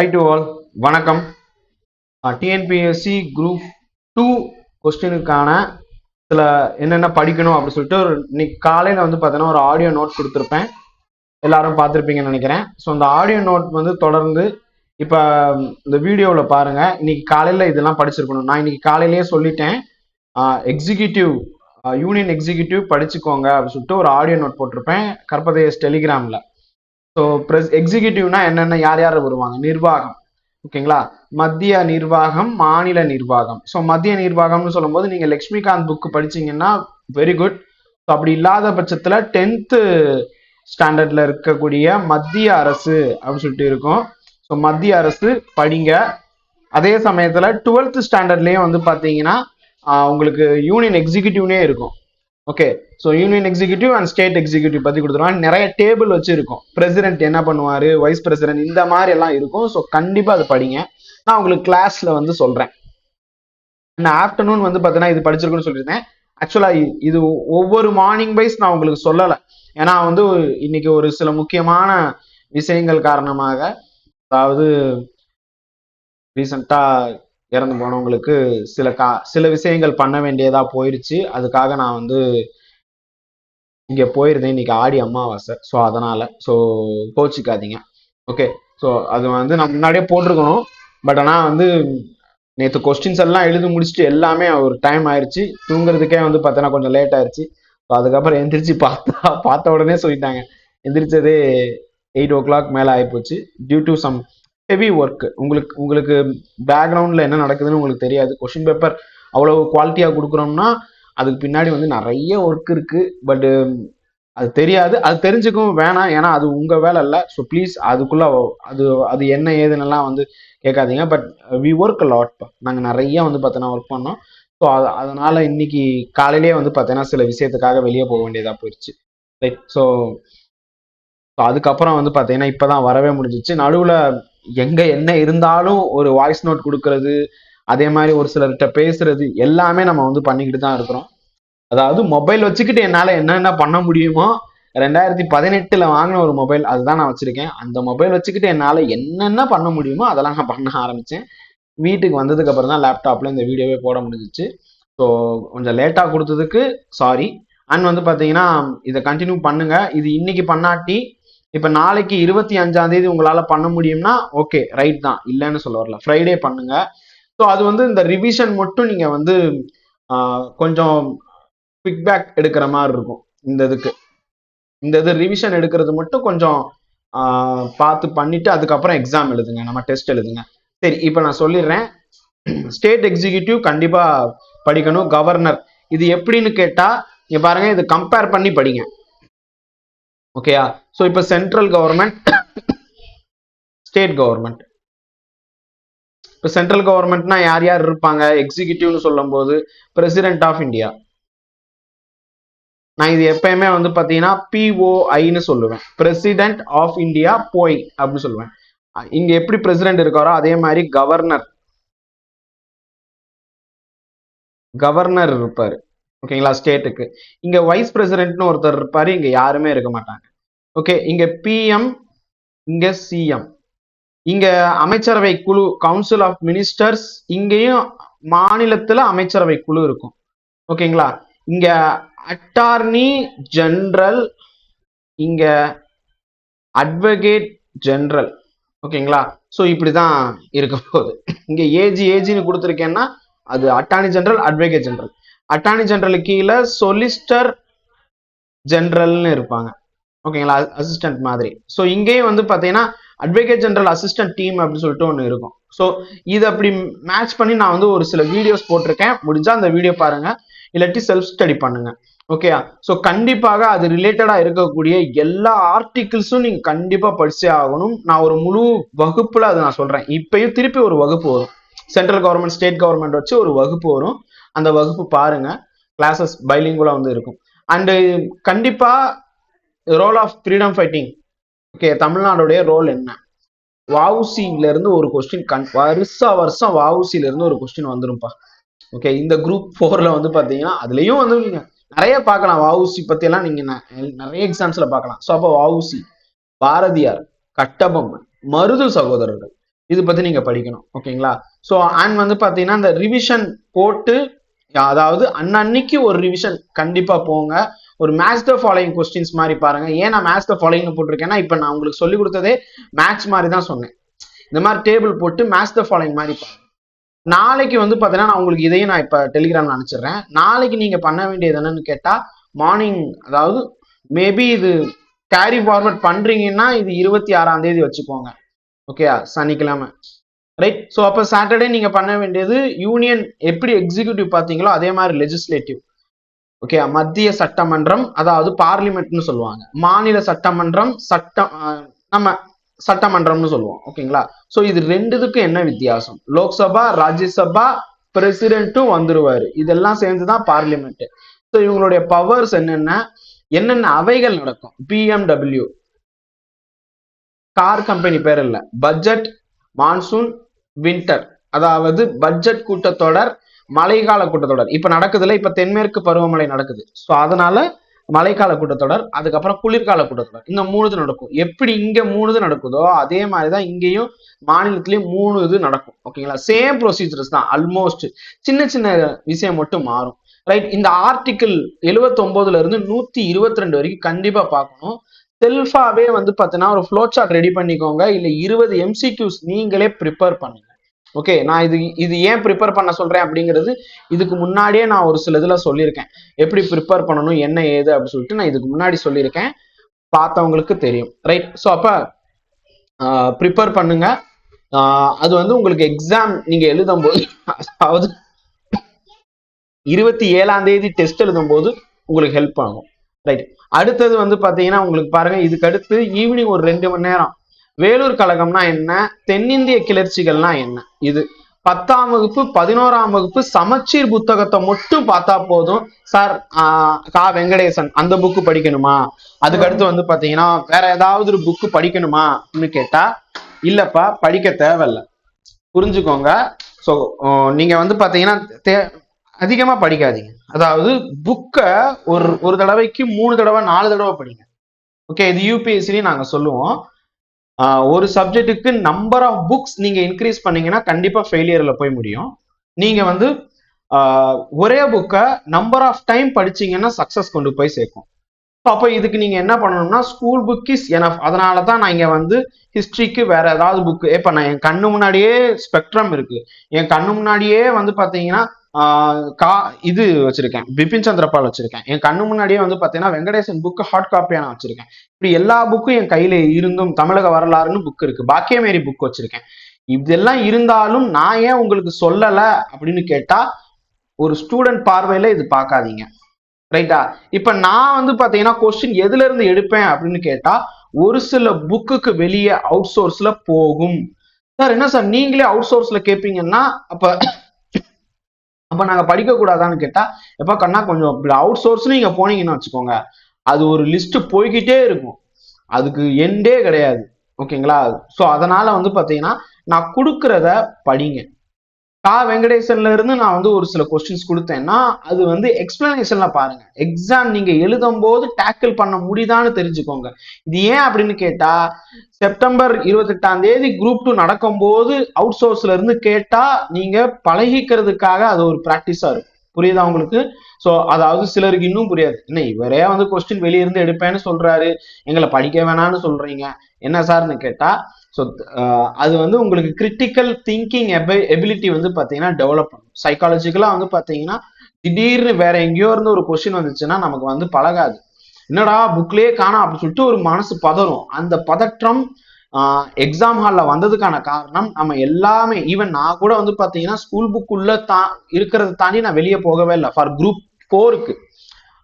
I to all வணக்கம். T N P S C group two கொஸ்டினுக்கான சில என்னென்ன படிக்கணும் அப்படின்னு சொல்லிட்டு ஒரு இன்னைக்கு காலையில் வந்து பார்த்தீங்கன்னா ஒரு ஆடியோ நோட் கொடுத்துருப்பேன். எல்லாரும் பார்த்துருப்பீங்கன்னு நினைக்கிறேன். ஸோ அந்த ஆடியோ நோட் வந்து தொடர்ந்து இப்போ இந்த வீடியோவில் பாருங்க. இன்னைக்கு காலையில் இதெல்லாம் படிச்சிருக்கணும். நான் இன்னைக்கு காலையிலேயே சொல்லிட்டேன். எக்ஸிக்யூட்டிவ் யூனியன் எக்ஸிக்யூட்டிவ் படிச்சுக்கோங்க அப்படின்னு சொல்லிட்டு ஒரு ஆடியோ நோட் போட்டிருப்பேன். கர்பதேஸ் டெலிகிராமில் ஸோ ப்ரெஸ் எக்ஸிக்யூட்டிவ்னா என்னென்ன யார் யார் வருவாங்க? நிர்வாகம். ஓகேங்களா? மத்திய நிர்வாகம் மாநில நிர்வாகம். ஸோ மத்திய நிர்வாகம்னு சொல்லும்போது நீங்கள் லக்ஷ்மிகாந்த் புக் படிச்சீங்கன்னா வெரி குட் ஸோ அப்படி இல்லாத பட்சத்தில் டென்த்து ஸ்டாண்டர்டில் இருக்கக்கூடிய மத்திய அரசு அப்படின்னு சொல்லிட்டு இருக்கும். ஸோ மத்திய அரசு படிங்க. அதே சமயத்தில் டுவெல்த்து ஸ்டாண்டர்ட்லேயும் வந்து பார்த்தீங்கன்னா உங்களுக்கு யூனியன் எக்ஸிக்யூட்டிவ்னே இருக்கும். Okay so union executive and state executive பற்றி கொடுத்துருவாங்க நிறைய டேபிள் வச்சு இருக்கும் பிரசிடென்ட் என்ன பண்ணுவார் வைஸ் பிரசிடென்ட் இந்த மாதிரி எல்லாம் இருக்கும். ஸோ கண்டிப்பாக அதை படிங்க. நான் உங்களுக்கு கிளாஸில் வந்து சொல்கிறேன் நான் ஆஃப்டர்நூன் வந்து பார்த்தீங்கன்னா இது படிச்சிருக்குன்னு சொல்லியிருந்தேன். ஆக்சுவலாக இது ஒவ்வொரு மார்னிங் வைஸ் நான் உங்களுக்கு சொல்லலை. ஏன்னா வந்து இன்னைக்கு ஒரு சில முக்கியமான விஷயங்கள் காரணமாக அதாவது ரீசண்டாக இறந்து போனவங்களுக்கு சில கா சில விஷயங்கள் பண்ண வேண்டியதா போயிடுச்சு அதுக்காக நான் வந்து இங்கே போயிருந்தேன். இன்னைக்கு ஆடி அமாவாசை. ஸோ அதனால ஸோ கோச்சிக்காதீங்க. ஓகே ஸோ அது வந்து நான் முன்னாடியே போட்டிருக்கணும். பட் ஆனால் வந்து நேற்று கொஸ்டின்ஸ் எல்லாம் எழுதி முடிச்சுட்டு எல்லாமே ஒரு டைம் ஆயிடுச்சு தூங்குறதுக்கே வந்து பார்த்தோன்னா கொஞ்சம் லேட் ஆயிடுச்சு ஸோ அதுக்கப்புறம் எந்திரிச்சு பார்த்தா பார்த்த உடனே சொல்லிட்டாங்க. எந்திரிச்சதே எயிட் ஓ கிளாக் மேலே ஆகிப்போச்சு due to some heavy work உங்களுக்கு உங்களுக்கு பேக்ரவுண்டில் என்ன நடக்குதுன்னு உங்களுக்கு தெரியாது. கொஷின் பேப்பர் அவ்வளோ குவாலிட்டியாக கொடுக்குறோம்னா அதுக்கு பின்னாடி வந்து நிறைய ஒர்க் இருக்குது பட்டு um, அது தெரியாது. அது தெரிஞ்சுக்கவும் வேணாம். ஏன்னா அது உங்கள் வேலை இல்லை ஸோ ப்ளீஸ் அதுக்குள்ளே அது அது என்ன ஏதுன்னெல்லாம் வந்து கேட்காதீங்க. பட் வி ஒர்க் லாட் நாங்கள் நிறைய வந்து பார்த்தோன்னா ஒர்க் பண்ணோம். ஸோ அது அதனால் இன்னைக்கு காலையிலேயே வந்து பார்த்தீங்கன்னா சில விஷயத்துக்காக வெளியே போக வேண்டியதாக போயிடுச்சு ரைட் ஸோ ஸோ அதுக்கப்புறம் வந்து பார்த்தீங்கன்னா இப்போ தான் வரவே முடிஞ்சிச்சு. நடுவில் எங்கே என்ன இருந்தாலும் ஒரு வாய்ஸ் நோட் கொடுக்கறது அதே மாதிரி ஒரு சிலர்கிட்ட பேசுறது எல்லாமே நம்ம வந்து பண்ணிக்கிட்டு தான் இருக்கிறோம். அதாவது மொபைல் வச்சுக்கிட்டு என்னால் என்னென்ன பண்ண முடியுமோ ரெண்டாயிரத்தி பதினெட்டில் வாங்கின ஒரு மொபைல் அதுதான் நான் வச்சுருக்கேன். அந்த மொபைல் வச்சுக்கிட்டு என்னால் என்னென்ன பண்ண முடியுமோ அதெல்லாம் நான் பண்ண ஆரம்பித்தேன் வீட்டுக்கு வந்ததுக்கு அப்புறம் தான் லேப்டாப்பில் இந்த வீடியோவே போட முடிஞ்சிச்சு. ஸோ கொஞ்சம் லேட்டாக கொடுத்ததுக்கு சாரி அண்ட் வந்து பார்த்தீங்கன்னா இதை கண்டினியூ பண்ணுங்க. இது இன்னைக்கு பண்ணாட்டி இப்போ நாளைக்கு இருபத்தி அஞ்சாம் தேதி உங்களால் பண்ண முடியும்னா ஓகே ரைட் தான். இல்லைன்னு சொல்ல வரல. ஃப்ரைடே பண்ணுங்க. ஸோ அது வந்து இந்த ரிவிஷன் மட்டும் நீங்கள் வந்து கொஞ்சம் பிக்பேக் எடுக்கிற மாதிரி இருக்கும். இந்த இதுக்கு. இந்த இது ரிவிஷன் எடுக்கிறது மட்டும் கொஞ்சம் பார்த்து பண்ணிட்டு அதுக்கப்புறம் எக்ஸாம் எழுதுங்க. நம்ம டெஸ்ட் எழுதுங்க. சரி இப்போ நான் சொல்லிடுறேன். ஸ்டேட் எக்ஸிக்யூட்டிவ் கண்டிப்பாக படிக்கணும். கவர்னர் இது எப்படின்னு கேட்டால் இங்கே பாருங்க இது கம்பேர் பண்ணி படிங்க. ஓகேயா ஸோ இப்போ சென்ட்ரல் கவர்மெண்ட் ஸ்டேட் கவர்மெண்ட் இப்போ சென்ட்ரல் கவர்மெண்ட்னா யார் யார் இருப்பாங்க? எக்ஸிகியூட்டிவ்னு சொல்லும் போது பிரசிடென்ட் ஆஃப் இந்தியா நான் இது எப்பயுமே வந்து பார்த்தீங்கன்னா பிஓஐன்னு சொல்லுவேன். பிரசிடென்ட் ஆஃப் இந்தியா போய் அப்படின்னு சொல்லுவேன். இங்க எப்படி பிரசிடென்ட் இருக்காரோ அதே மாதிரி கவர்னர் கவர்னர் இருப்பாரு. ஓகேங்களா ஸ்டேட்டுக்கு. இங்க வைஸ் பிரசிடென்ட்னு ஒருத்தர் இருப்பாரு இங்க யாருமே இருக்க மாட்டாங்க. ஓகே இங்க பிஎம் இங்க சிஎம் இங்க அமைச்சரவை குழு கவுன்சில் ஆஃப் மினிஸ்டர்ஸ் இங்கேயும் மாநிலத்துல அமைச்சரவை குழு இருக்கும். ஓகேங்களா? இங்க அட்டார்னி ஜென்ரல் இங்க அட்வொகேட் ஜென்ரல் ஓகேங்களா? ஸோ இப்படிதான் இருக்க போகுது. இங்க ஏஜி ஏஜின்னு கொடுத்துருக்கேன்னா அது attorney general advocate general attorney general கீழே சொலிஸ்டர் ஜென்ரல்னு இருப்பாங்க. ஓகேங்களா அசிஸ்டன்ட் மாதிரி. ஸோ இங்கேயும் வந்து பார்த்தீங்கன்னா அட்வொகேட் ஜென்ரல் அசிஸ்டன்ட் டீம் அப்படின்னு சொல்லிட்டு ஒன்று இருக்கும். ஸோ இது அப்படி மேட்ச் பண்ணி நான் வந்து ஒரு சில வீடியோஸ் போட்டிருக்கேன். முடிஞ்சா அந்த வீடியோ பாருங்க. இல்லாட்டி செல்ஃப் ஸ்டடி பண்ணுங்க. ஓகேயா ஸோ கண்டிப்பாக அது ரிலேட்டடாக இருக்கக்கூடிய எல்லா ஆர்டிகிள்ஸும் நீங்கள் கண்டிப்பாக படிச்சே ஆகணும். நான் ஒரு முழு வகுப்பில் அதை நான் சொல்கிறேன் இப்பயும் திருப்பி ஒரு வகுப்பு வரும். சென்ட்ரல் கவர்மெண்ட் ஸ்டேட் கவர்மெண்ட் வச்சு ஒரு வகுப்பு வரும். அந்த வகுப்பு பாருங்க. கிளாஸஸ் பைலிங்குலாக வந்து இருக்கும். அண்டு கண்டிப்பாக role of freedom fighting okay தமிழ்நாடுடைய role என்ன? வவுசில இருந்து ஒரு கொஸ்டின் கண் வருஷா வருஷம் வவுசில இருந்து ஒரு கொஸ்டின் வந்துரும்ப்பா ஓகே இந்த குரூப் ஃபோரில் வந்து பார்த்தீங்கன்னா அதுலேயும் வந்து நீங்கள் நிறைய பார்க்கலாம். வவுசி பற்றியெல்லாம் நீங்கள் நிறைய எக்ஸாம்ஸில் பார்க்கலாம். ஸோ அப்போ வவுசி பாரதியார் கட்டபொம்மன் மருது சகோதரர்கள். இது பற்றி நீங்கள் படிக்கணும். ஓகேங்களா ஸோ அண்ட் வந்து பார்த்தீங்கன்னா இந்த ரிவிஷன் போட்டு அதாவது அன்னன்னைக்கு ஒரு ரிவிஷன் கண்டிப்பா போங்க. ஒரு மேட்ச் த ஃபாலோயிங் கொஸ்டின்ஸ் மாதிரி பாருங்க. ஏன் நான் மேட்ச் த ஃபாலோயிங் போட்டிருக்கேன்னா இப்போ நான் உங்களுக்கு சொல்லி கொடுத்ததே மேட்ச் மாதிரி தான் சொன்னேன். இந்த மாதிரி டேபிள் போட்டு மேட்ச் த ஃபாலோயிங் மாதிரி பாருங்க. நாளைக்கு வந்து பார்த்தீங்கன்னா நான் உங்களுக்கு இதையும் நான் இப்போ டெலிகிராம்ல அனுப்பிச்சிடுறேன். நாளைக்கு நீங்க பண்ண வேண்டியது என்னன்னு கேட்டா மார்னிங் அதாவது மேபி இது கேரி ஃபார்வர்ட் பண்றீங்கன்னா இது இருபத்தி ஆறாம் தேதி வச்சுக்கோங்க. ஓகேயா சனிக்கிழமை. ரைட் ஸோ அப்போ சாட்டர்டே நீங்கள் பண்ண வேண்டியது யூனியன் எப்படி எக்ஸிக்யூட்டிவ் பார்த்தீங்களோ அதே மாதிரி லெஜிஸ்லேட்டிவ் ஓகே மத்திய சட்டமன்றம் அதாவது பார்லிமெண்ட்னு சொல்லுவாங்க. மாநில சட்டமன்றம் சட்டம் நம்ம சட்டமன்றம்னு சொல்லுவோம். ஓகேங்களா ஸோ இது ரெண்டுத்துக்கும் என்ன வித்தியாசம்? லோக்சபா ராஜ்யசபா பிரசிடென்ட்டும் வந்துருவாரு. இதெல்லாம் சேர்ந்து தான் பார்லிமெண்ட் ஸோ இவங்களுடைய பவர்ஸ் என்னென்ன? என்னென்ன அவைகள் நடக்கும்? பிஎம்டபிள்யூ கார் கம்பெனி பேர் இல்லை. பட்ஜெட் மான்சூன் வின்டர் அதாவது பட்ஜெட் கூட்டத்தொடர் மழைக்கால கூட்டத்தொடர். இப்ப நடக்குதுல இப்ப தென்மேற்கு பருவமழை நடக்குது. ஸோ அதனால மழைக்கால கூட்டத்தொடர் அதுக்கப்புறம் குளிர்கால கூட்டத்தொடர். இந்த மூணு இது நடக்கும். எப்படி இங்க மூணு இது நடக்குதோ அதே மாதிரிதான் இங்கேயும் மாநிலத்திலயும் மூணு இது நடக்கும். ஓகேங்களா சேம் ப்ரொசீஜர்ஸ் தான். ஆல்மோஸ்ட் சின்ன சின்ன விஷயம் மட்டும் மாறும். ரைட் இந்த ஆர்டிக்கிள் 79 இருந்து நூத்தி இருபத்தி ரெண்டு வரைக்கும் கண்டிப்பா பார்க்கணும். செல்ஃபாவே வந்து பார்த்தீங்கன்னா ஒரு ஃப்ளோ சார்ட் ரெடி பண்ணிக்கோங்க. இல்லை இருபது எம்சிக்யூஸ் நீங்களே ப்ரிப்பேர் பண்ணுங்க. ஓகே நான் இது இது ஏன் ப்ரிப்பேர் பண்ண சொல்கிறேன் அப்படிங்கிறது இதுக்கு முன்னாடியே நான் ஒரு சில இதில் சொல்லியிருக்கேன். எப்படி ப்ரிப்பேர் பண்ணணும் என்ன ஏது அப்படின்னு சொல்லிட்டு நான் இதுக்கு முன்னாடி சொல்லியிருக்கேன். பார்த்தவங்களுக்கு தெரியும் ரைட் ஸோ அப்போ ப்ரிப்பேர் பண்ணுங்க. அது வந்து உங்களுக்கு எக்ஸாம் நீங்கள் எழுதும்போது அதாவது இருபத்தி ஏழாம் தேதி டெஸ்ட் எழுதும்போது உங்களுக்கு ஹெல்ப் ஆகும். ரைட் அடுத்தது வந்து பாத்தீங்கன்னா உங்களுக்கு பாருங்க இதுக்கு அடுத்து ஈவினிங் ஒரு ரெண்டு மணி நேரம். வேலூர் கழகம்னா என்ன? தென்னிந்திய கிளர்ச்சிகள்னா என்ன? இது பத்தாம் வகுப்பு பதினோராம் வகுப்பு சமச்சீர் புத்தகத்தை மட்டும் பார்த்தா போதும். சார் கா. வெங்கடேசன் அந்த புக்கு படிக்கணுமா? அதுக்கு அடுத்து வந்து பாத்தீங்கன்னா வேற ஏதாவது ஒரு புக்கு படிக்கணுமா? அப்படின்னு கேட்டா இல்லப்பா படிக்க தேவையில்ல. புரிஞ்சுக்கோங்க. ஸோ நீங்க வந்து பாத்தீங்கன்னா அதிகமாக படிக்காதீங்க. அதாவது புக்கை ஒரு ஒரு தடவைக்கு மூணு தடவை நாலு தடவை படிங்க. ஓகே இது யூபிஎஸ்சிலையும் நாங்கள் சொல்லுவோம். ஒரு சப்ஜெக்ட்டுக்கு நம்பர் ஆஃப் புக்ஸ் நீங்கள் இன்க்ரீஸ் பண்ணீங்கன்னா கண்டிப்பாக ஃபெயிலியரில் போய் முடியும். நீங்கள் வந்து ஒரே புக்கை நம்பர் ஆஃப் டைம் படிச்சீங்கன்னா சக்ஸஸ் கொண்டு போய் சேர்க்கும். ஸோ அப்போ இதுக்கு நீங்கள் என்ன பண்ணணும்னா ஸ்கூல் புக் இஸ் எனஃப் அதனால தான் நான் இங்கே வந்து ஹிஸ்ட்ரிக்கு வேற ஏதாவது புக்கு இப்போ நான் என் கண்ணு முன்னாடியே ஸ்பெக்ட்ரம் இருக்கு. என் கண்ணு முன்னாடியே வந்து பார்த்தீங்கன்னா கா இது வச்சிருக்கேன். பிபின் சந்திரபால் வச்சிருக்கேன். என் கண்ணு முன்னாடியே வந்து பாத்தீங்கன்னா வெங்கடேசன் புக்கு ஹார்ட் காப்பியா நான் வச்சிருக்கேன். இப்படி எல்லா புக்கும் என் கையில இருந்தும் தமிழக வரலாறுன்னு புக் இருக்கு. பாக்கியமேரி புக் வச்சிருக்கேன். இதெல்லாம் இருந்தாலும் நான் ஏன் உங்களுக்கு சொல்லல அப்படின்னு கேட்டா ஒரு ஸ்டூடெண்ட் பார்வையில இது பார்க்காதீங்க. ரைட்டா இப்ப நான் வந்து பாத்தீங்கன்னா கொஸ்டின் எதுல இருந்து எடுப்பேன் அப்படின்னு கேட்டா ஒரு சில புக்குக்கு வெளியே அவுட் சோர்ஸ்ல போகும். சார் என்ன சார் நீங்களே அவுட் சோர்ஸ்ல கேட்பீங்கன்னா அப்ப அப்போ நாங்கள் படிக்க கூடாதான்னு கேட்டா கண்ணா கொஞ்சம் அவுட் சோர்ஸ்னு நீங்கள் போனீங்கன்னு வச்சுக்கோங்க. அது ஒரு லிஸ்ட் போய்கிட்டே இருக்கும். அதுக்கு எண்டே கிடையாது. ஓகேங்களா ஸோ அதனால வந்து பார்த்தீங்கன்னா நான் கொடுக்குறத படிங்க. கா வெங்கடேசன்ல இருந்து நான் வந்து ஒரு சில கொஸ்டின்ஸ் கொடுத்தேன்னா அது வந்து எக்ஸ்பிளனேஷன்ல பாருங்க. எக்ஸாம் நீங்க எழுதும் போது டேக்கிள் பண்ண முடியுதான்னு தெரிஞ்சுக்கோங்க. இது ஏன் அப்படின்னு கேட்டா செப்டம்பர் இருபத்தெட்டாம் தேதி குரூப் டூ நடக்கும் போது அவுட் சோர்ஸ்ல இருந்து கேட்டா நீங்க பழகிக்கிறதுக்காக அது ஒரு ப்ராக்டிஸா இருக்கும். புரியுதா உங்களுக்கு? ஸோ அதாவது சிலருக்கு இன்னும் புரியாது. என்ன இவரே வந்து கொஸ்டின் வெளியிருந்து எடுப்பேன்னு சொல்றாரு. எங்களை படிக்க வேணான்னு சொல்றீங்க. என்ன சார்னு கேட்டா ஸோ uh, அது வந்து உங்களுக்கு கிரிட்டிக்கல் திங்கிங் எபிலிட்டி வந்து பார்த்தீங்கன்னா டெவலப் பண்ணும். சைக்காலஜிக்கலாக வந்து பார்த்தீங்கன்னா திடீர்னு வேற எங்கேயோ இருந்து ஒரு கொஸ்டின் வந்துச்சுன்னா நமக்கு வந்து பழகாது. என்னடா புக்லேயே காணோம் அப்படின்னு சொல்லிட்டு ஒரு மனசு பதறும். அந்த பதற்றம் எக்ஸாம் ஹாலில் வந்ததுக்கான காரணம் நம்ம எல்லாமே ஈவன் நான் கூட வந்து பார்த்தீங்கன்னா ஸ்கூல் புக் தா இருக்கிறத தாண்டி நான் வெளியே போகவே இல்லை. ஃபார் குரூப் ஃபோருக்கு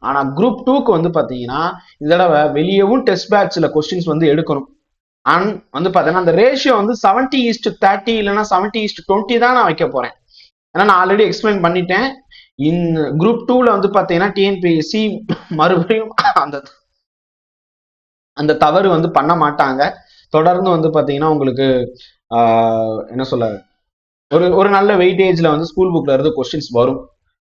ஆனால் குரூப் டூக்கு வந்து பார்த்தீங்கன்னா இந்த தடவை வெளியவும் டெஸ்ட் பேட்சில் கொஸ்டின்ஸ் வந்து எடுக்கணும். அண்ட் வந்து பார்த்தீங்கன்னா அந்த ரேஷியோ வந்து செவன்டி ஈஸ்ட் தேர்ட்டி இல்லைன்னா செவன்டி ஈஸ்ட் டுவெண்ட்டி தான் நான் வைக்க போறேன். ஏன்னா நான் ஆல்ரெடி எக்ஸ்பிளைன் பண்ணிட்டேன். இன் குரூப் டூல வந்து பார்த்தீங்கன்னா டிஎன்பிஎஸ்சி மறுபடியும் அந்த அந்த தவறு வந்து பண்ண மாட்டாங்க. தொடர்ந்து வந்து பார்த்தீங்கன்னா உங்களுக்கு என்ன சொல்ல ஒரு ஒரு நல்ல வெயிட்டேஜ்ல வந்து ஸ்கூல் புக்ல இருந்து கொஸ்டின்ஸ் வரும்.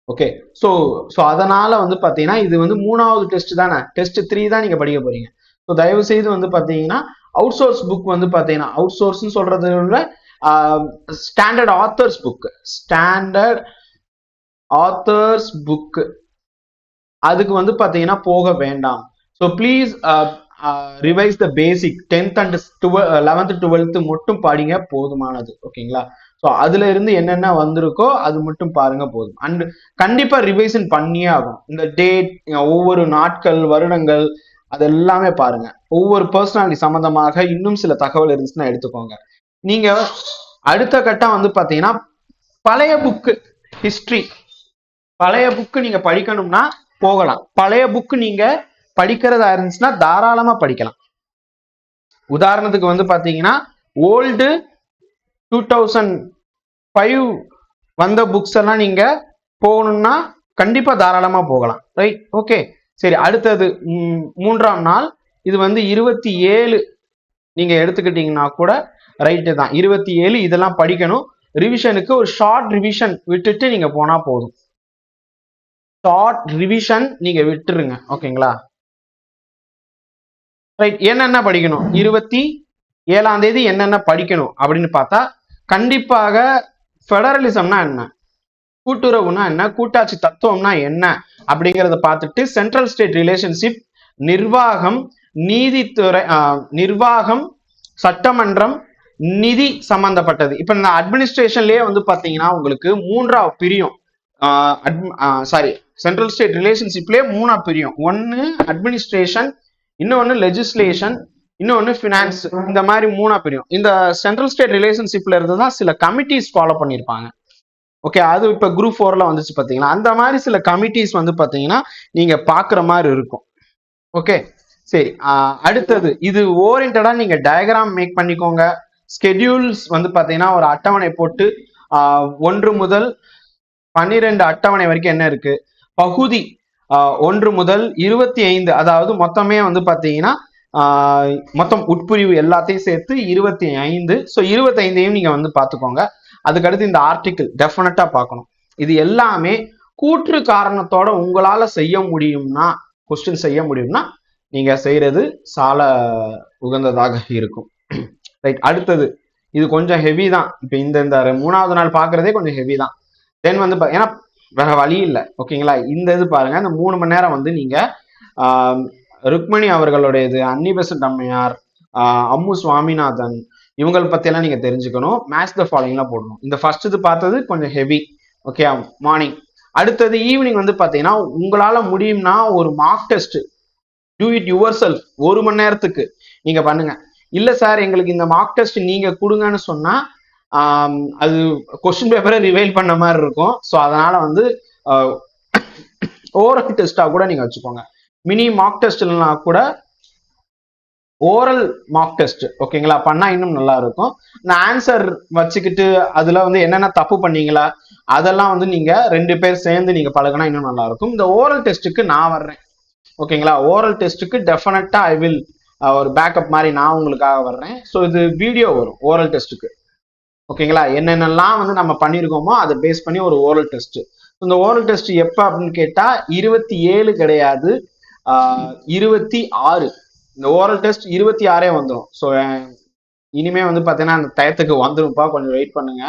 ஓகே ஸோ ஸோ அதனால வந்து பார்த்தீங்கன்னா இது வந்து மூணாவது டெஸ்ட் தானே. டெஸ்ட் த்ரீ தான் நீங்க படிக்க போறீங்க. ஸோ தயவு செய்து வந்து பார்த்தீங்கன்னா அவுட் சோர்ஸ் புக் வந்து பார்த்தீங்கன்னா அவுட் சோர்ஸ்னு சொல்றதை விட standard authors book standard authors book அதுக்கு வந்து பார்த்தீங்கன்னா போக வேண்டாம். So please revise the basic tenth and twelve eleventh twelfth மட்டும் படிங்க போதுமானது. ஓகேங்களா? ஸோ அதுல இருந்து என்னென்ன வந்திருக்கோ அது மட்டும் பாருங்க போதும். அண்ட் கண்டிப்பா ரிவைசன் பண்ணியே ஆகும் இந்த டேட் ஒவ்வொரு நாட்கள் வருடங்கள் அது எல்லாமே பாருங்க. ஒவ்வொரு பர்சனாலிட்டி சம்பந்தமாக இன்னும் சில தகவல் இருந்துச்சுன்னா எடுத்துக்கோங்க. நீங்க அடுத்த கட்டம் வந்து பாத்தீங்கன்னா பழைய புக்கு ஹிஸ்டரி பழைய புக்கு நீங்க படிக்கணும்னா போகலாம். பழைய புக்கு நீங்க படிக்கிறதா இருந்துச்சுன்னா தாராளமா படிக்கலாம். உதாரணத்துக்கு வந்து பாத்தீங்கன்னா ஓல்டு டூ தௌசண்ட் ஃபைவ் வந்த புக்ஸ் எல்லாம் நீங்க போகணும்னா கண்டிப்பா தாராளமா போகலாம். ரைட் ஓகே சரி அடுத்தது மூன்றாம் நாள். இது வந்து இருபத்தி ஏழு நீங்க எடுத்துக்கிட்டீங்கன்னா கூட ரைட்டு தான். இருபத்தி ஏழு இதெல்லாம் படிக்கணும். ரிவிஷனுக்கு ஒரு ஷார்ட் ரிவிஷன் விட்டுட்டு நீங்க போனா போதும். ஷார்ட் ரிவிஷன் நீங்க விட்டுருங்க. ஓகேங்களா? ரைட் என்னென்ன படிக்கணும்? இருபத்தி ஏழாம் தேதி என்னென்ன படிக்கணும் அப்படின்னு பார்த்தா கண்டிப்பாக ஃபெடரலிசம்னா என்ன? கூட்டுறவுனா என்ன? கூட்டாட்சி தத்துவம்னா என்ன? அப்படிங்கிறத பார்த்துட்டு சென்ட்ரல் ஸ்டேட் ரிலேஷன்ஷிப் நிர்வாகம் நீதித்துறை நிர்வாகம் சட்டமன்றம் நிதி சம்பந்தப்பட்டது. இப்ப இந்த அட்மினிஸ்ட்ரேஷன்லயே வந்து பாத்தீங்கன்னா உங்களுக்கு மூன்றா பிரியும். சாரி சென்ட்ரல் ஸ்டேட் ரிலேஷன்ஷிப்லயே மூணா பிரியும். ஒன்னு அட்மினிஸ்ட்ரேஷன் இன்னொன்னு லெஜிஸ்லேஷன் இன்னொன்னு ஃபினான்ஸ் இந்த மாதிரி மூணா பிரியும். இந்த சென்ட்ரல் ஸ்டேட் ரிலேஷன்ஷிப்ல இருந்து தான் சில கமிட்டிஸ் ஃபாலோ பண்ணியிருப்பாங்க. ஓகே அது இப்போ குரூப் ஃபோர்ல வந்துச்சு பார்த்தீங்கன்னா அந்த மாதிரி சில கமிட்டிஸ் வந்து பார்த்தீங்கன்னா நீங்க பாக்குற மாதிரி இருக்கும். ஓகே சரி அடுத்தது இது ஓரியன்டா நீங்க டயக்ராம் மேக் பண்ணிக்கோங்க. ஸ்கெடியூல்ஸ் வந்து பார்த்தீங்கன்னா ஒரு அட்டவணை போட்டு ஒன்று முதல் பன்னிரெண்டு அட்டவணை வரைக்கும் என்ன இருக்கு? பகுதி ஒன்று முதல் இருபத்தி ஐந்து அதாவது மொத்தமே வந்து பார்த்தீங்கன்னா மொத்தம் உட்பிரிவு எல்லாத்தையும் சேர்த்து இருபத்தி ஐந்து ஸோ இருபத்தைந்தையும் நீங்கள் வந்து பார்த்துக்கோங்க அதுக்கடுத்து இந்த ஆர்டிக்கிள் டெஃபினட்டா பார்க்கணும். இது எல்லாமே கூற்று காரணத்தோட உங்களால செய்ய முடியும்னா கொஸ்டின் செய்ய முடியும்னா நீங்க செய்யறது சால உகந்ததாக இருக்கும். ரைட் அடுத்தது இது கொஞ்சம் ஹெவி தான். இப்போ இந்த இந்த மூணாவது நாள் பார்க்குறதே கொஞ்சம் ஹெவி தான். தென் வந்து பா- ஏன்னா வேற வழி இல்லை. ஓகேங்களா இந்த இது பாருங்க இந்த மூணு மணி நேரம் வந்து நீங்க ருக்மணி அவர்களுடையது அன்னிபசண்ட் அம்மையார் அம்மு சுவாமிநாதன் இவங்களை பற்றியெல்லாம் நீங்கள் தெரிஞ்சுக்கணும். மேட்ச் த ஃபாலோயிங்லாம் போடணும். இந்த ஃபர்ஸ்ட் இது பார்த்தது கொஞ்சம் ஹெவி ஓகே மார்னிங் அடுத்தது ஈவினிங் வந்து பார்த்தீங்கன்னா உங்களால் முடியும்னா ஒரு mark test do it yourself ஒரு மணி நேரத்துக்கு. நீங்கள் பண்ணுங்க. இல்லை சார் எங்களுக்கு இந்த மார்க் டெஸ்ட் நீங்கள் கொடுங்கன்னு சொன்னால் um, அது கொஸ்டின் பேப்பரை ரிவைல் பண்ண மாதிரி இருக்கும். ஸோ அதனால் வந்து uh, ஓரல் டெஸ்ட்டாக கூட நீங்கள் வச்சுக்கோங்க. மினி மார்க் டெஸ்ட்லாம் கூட ஓரல் மார்க் டெஸ்ட் ஓகேங்களா பண்ணா இன்னும் நல்லா இருக்கும் இந்த ஆன்சர் வச்சுக்கிட்டு அதுல வந்து என்னென்ன தப்பு பண்ணீங்களா? அதெல்லாம் வந்து நீங்க ரெண்டு பேர் சேர்ந்து நீங்க பழகுனா இன்னும் நல்லா இருக்கும் இந்த ஓரல் டெஸ்ட்டுக்கு நான் வர்றேன். ஓகேங்களா ஓரல் டெஸ்ட்டுக்கு டெஃபினட்டா ஐ வில் ஒரு பேக்கப் மாதிரி நான் உங்களுக்காக வர்றேன். ஸோ இது வீடியோ வரும் ஓரல் டெஸ்ட்டுக்கு ஓகேங்களா என்னென்னலாம் வந்து நம்ம பண்ணியிருக்கோமோ அதை பேஸ் பண்ணி ஒரு ஓரல் டெஸ்ட் இந்த ஓரல் டெஸ்ட் எப்போ அப்படின்னு கேட்டால் இருபத்தி ஏழு கிடையாது இருபத்தி ஆறு. இந்த ஓரல் டெஸ்ட் இருபத்தி ஆறே வந்துடும் ஸோ இனிமே வந்து பார்த்தீங்கன்னா அந்த டயத்துக்கு வந்துடும்ப்பா கொஞ்சம் வெயிட் பண்ணுங்க.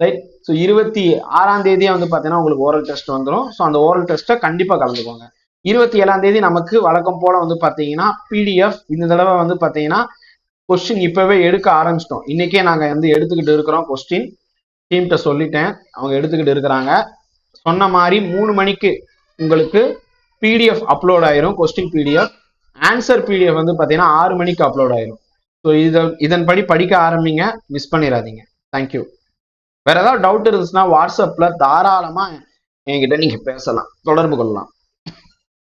ரைட் ஸோ இருபத்தி ஆறாம் தேதியே வந்து பார்த்தீங்கன்னா உங்களுக்கு ஓரல் டெஸ்ட் வந்துடும் ஸோ அந்த ஓரல் டெஸ்ட்டை கண்டிப்பாக கலந்துக்கோங்க. இருபத்தி ஏழாம் தேதி நமக்கு வழக்கம் போல வந்து பார்த்தீங்கன்னா பிடிஎஃப் இந்த தடவை வந்து பார்த்தீங்கன்னா கொஸ்டின் இப்போவே எடுக்க ஆரம்பிச்சிட்டோம். இன்னைக்கே நாங்கள் வந்து எடுத்துக்கிட்டு இருக்கிறோம் கொஸ்டின் டீம்கிட்ட சொல்லிட்டேன். அவங்க எடுத்துக்கிட்டு இருக்கிறாங்க. சொன்ன மாதிரி மூணு மணிக்கு உங்களுக்கு பிடிஎஃப் அப்லோட் ஆயிரும். கொஸ்டின் பிடிஎஃப் ஆன்சர் பிடிஎஃப் வந்து பார்த்தீங்கன்னா ஆறு மணிக்கு அப்லோட் ஆயிடும் ஸோ இதை இதன்படி படிக்க ஆரம்பிங்க மிஸ் பண்ணிடாதீங்க தேங்க்யூ வேற ஏதாவது டவுட் இருந்துச்சுன்னா வாட்ஸ்அப்பில் தாராளமாக என்கிட்ட நீங்கள் பேசலாம். தொடர்பு கொள்ளலாம்.